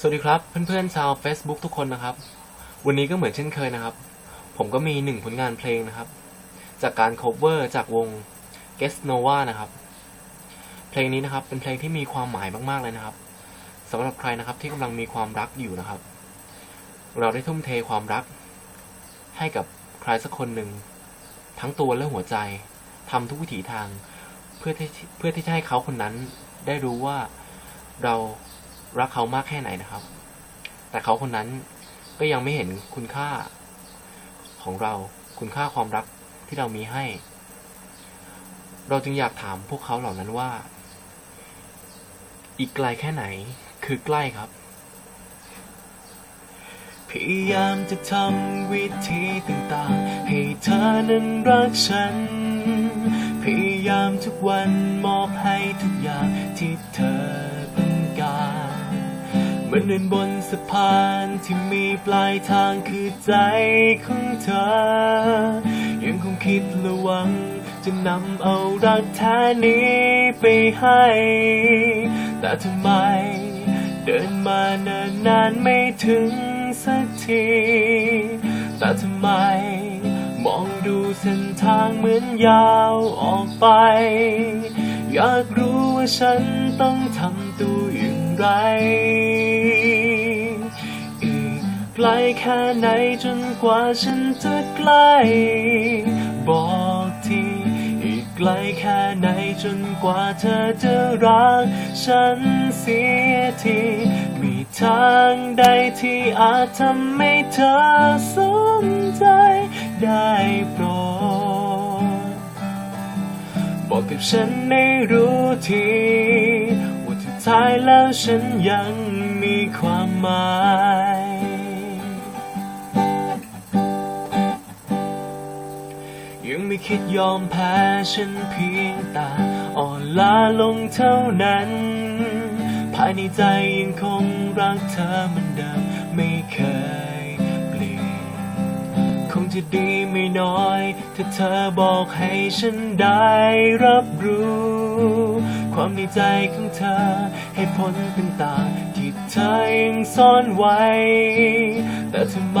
สวัสดีครับเพื่อนๆชาว Facebook ทุกคนนะครับ วันนี้ก็เหมือนเช่นเคยนะครับ ผมก็มีหนึ่งผลงานเพลงนะครับ จากการ cover จากวง g e s Nova นะครับ เพลงนี้นะครับเป็นเพลงที่มีความหมายมากๆเลยนะครับสำหรับใครนะครับที่กำลังมีความรักอยู่นะครับ เราได้ทุ่มเทความรัก ให้กับใครสักคนหนึ่ง ทั้งตัวและหัวใจทำทุกวิถีทาง เพื่อที่เพื่อที่จะให้เขาคนนั้นได้รู้ว่าเรา รักเขามากแค่ไหนนะครับ แต่เขาคนนั้นก็ยังไม่เห็นคุณค่าของเราคุณค่าความรักที่เรามีให้ เราจึงอยากถามพวกเขาเหล่านั้นว่า อีกไกลแค่ไหน คือใกล้ครับ พยายามจะทำวิธีต่างๆ ให้เธอนั้นรักฉัน พยายามทุกวันมอบให้ทุก นเดินบนสะพานที่มีปลายทางคือใจของเธอ ยังคงคิดและหวัง จะนำเอารักแท้นี้ไปให้ แต่ทำไม เดินมาเนิ่นนานไม่ถึงสักที แต่ทำไม มองดูเส้นทางเหมือนยาวออกไป อยากรู้ว่าฉันต้องทำตัวอย่างไร ลแค่ไหนจนกว่าฉันจะใกล้ บอกทีอีกไกลแค่ไหนจนกว่าเธอจะรัก ฉันเสียทีมีทางใดที่อาจทำให้เธอสนใจได้โปรดบอกกับฉันให้รู้ทีว่าท้ายแล้วฉันยังมีความหมาย ไม่คิดยอมแพ้ฉันเพียงแต่อ่อนล้าลงเท่านั้น ภายในใจยังคงรักเธอเหมือนเดิมไม่เคยเปลี่ยน คงจะดีไม่น้อย ถ้าเธอบอกให้ฉันได้รับรู้ ความในใจของเธอให้ผลต่างๆที่เธอยังซ่อนไว้ แต่ทำไม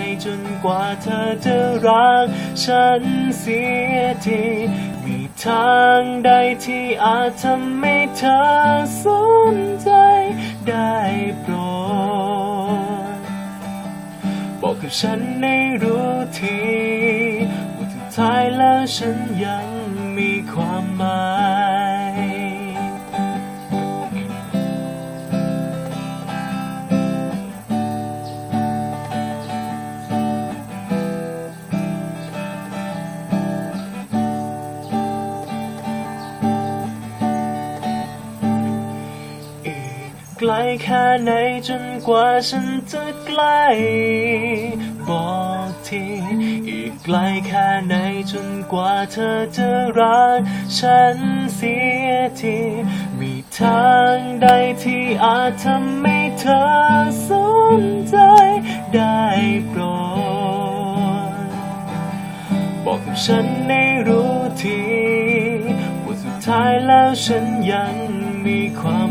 จนกว่าเธอจะรัก ฉันเสียทีมีทางใดที่อาจทำให้เธอสนใจได้โปรดบอกกับฉันให้รู้ที ว่าสุดท้ายแล้วฉันยังมีความ ไกลแค่ไหนจนกว่าฉันจะใกล้บอกทีอีกไกลแค่ไหนจนกว่าเธอจะรักฉันเสียทีมีทางใดที่อาจทำให้เธอสนใจได้โปรดบอกกับฉันให้รู้ทีว่าสุดท้ายแล้วฉันยังมีความ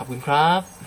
ขอบคุณครับ